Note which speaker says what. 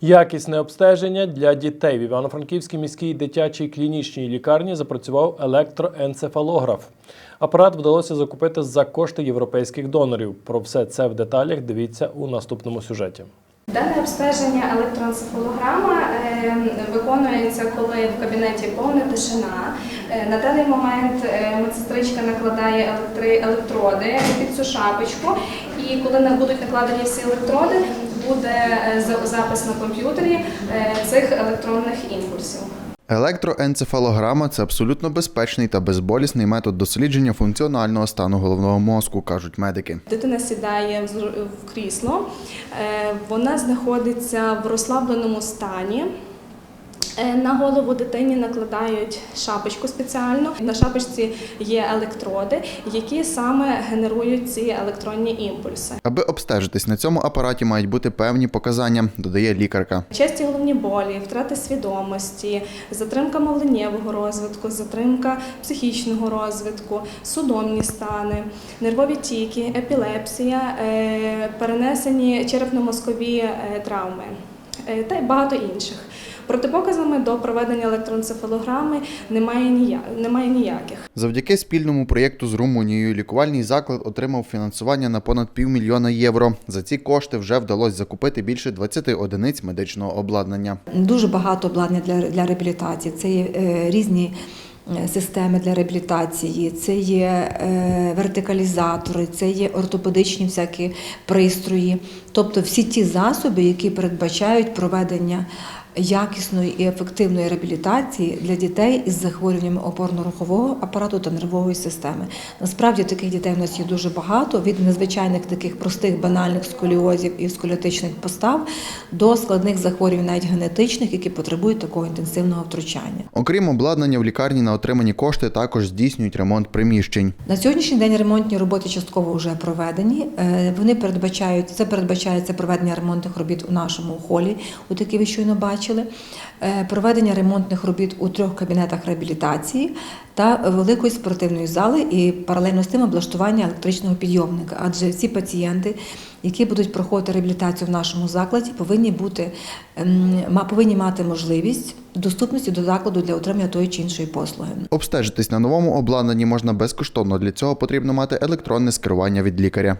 Speaker 1: Якісне обстеження для дітей в Івано-Франківській міській дитячій клінічній лікарні запрацював електроенцефалограф. Апарат вдалося закупити за кошти європейських донорів. Про все це в деталях дивіться у наступному сюжеті.
Speaker 2: Дане обстеження електроенцефалограма е, виконується, коли в кабінеті повна тишина. Е, На даний момент е, медсестричка накладає електроди під цю шапочку, і коли будуть накладені всі електроди, буде е, запис на комп'ютері е, цих електронних імпульсів.
Speaker 3: Електроенцефалограма це абсолютно безпечний та безболісний метод дослідження функціонального стану головного мозку, кажуть медики.
Speaker 2: Дитина сідає в крісло, е, вона знаходиться в розслабленому стані. Е, На голову дитині накладають шапочку спеціальну. На шапочці є електроди, які саме генерують ці електронні імпульси.
Speaker 3: Аби обстежитись на цьому апараті мають бути певні показання, додає лікарка.
Speaker 2: Часті головні болі, втрата свідомості, затримка мовленнєвого розвитку, затримка психічного розвитку, судомні стани, нервові тіки, епілепсія, е, перенесені черепно-мозкові е, травми та й багато інших. Протипоказами до проведення електроенцефалограми немає ніяк, немає ніяких.
Speaker 3: Завдяки спільному проєкту з Румунією лікувальний заклад отримав фінансування на понад півмільйона євро. За ці кошти вже вдалося закупити більше 20 одиниць медичного обладнання.
Speaker 4: Дуже багато обладнання для, для реабілітації. Це є е, різні е, системи для реабілітації, це є е, вертикалізатори, це є ортопедичні всякі пристрої. Тобто всі ті засоби, які передбачають проведення якісної і ефективної реабілітації для дітей із захворюваннями опорно-рухового апарату та нервової системи. Насправді таких дітей у нас є дуже багато, від незвичайних таких простих банальних сколіозів і сколіотичних постав до складних захворювань, навіть генетичних, які потребують такого інтенсивного втручання.
Speaker 3: Окрім обладнання, в лікарні на отримані кошти також здійснюють ремонт приміщень.
Speaker 4: На сьогоднішній день ремонтні роботи частково вже проведені. Е, Вони передбачають це передбачається проведення ремонтних робіт у нашому холі, у який ви щойно бачили, е, проведення ремонтних робіт у трьох кабінетах реабілітації та великої спортивної зали і паралельно з тим облаштування електричного підйомника. Адже всі пацієнти, які будуть проходити реабілітацію в нашому закладі, повинні бути ем, повинні мати можливість доступності до закладу для отримання тої чи іншої послуги.
Speaker 3: Обстежитись на новому обладнанні можна безкоштовно. Для цього потрібно мати електронне скерування від лікаря.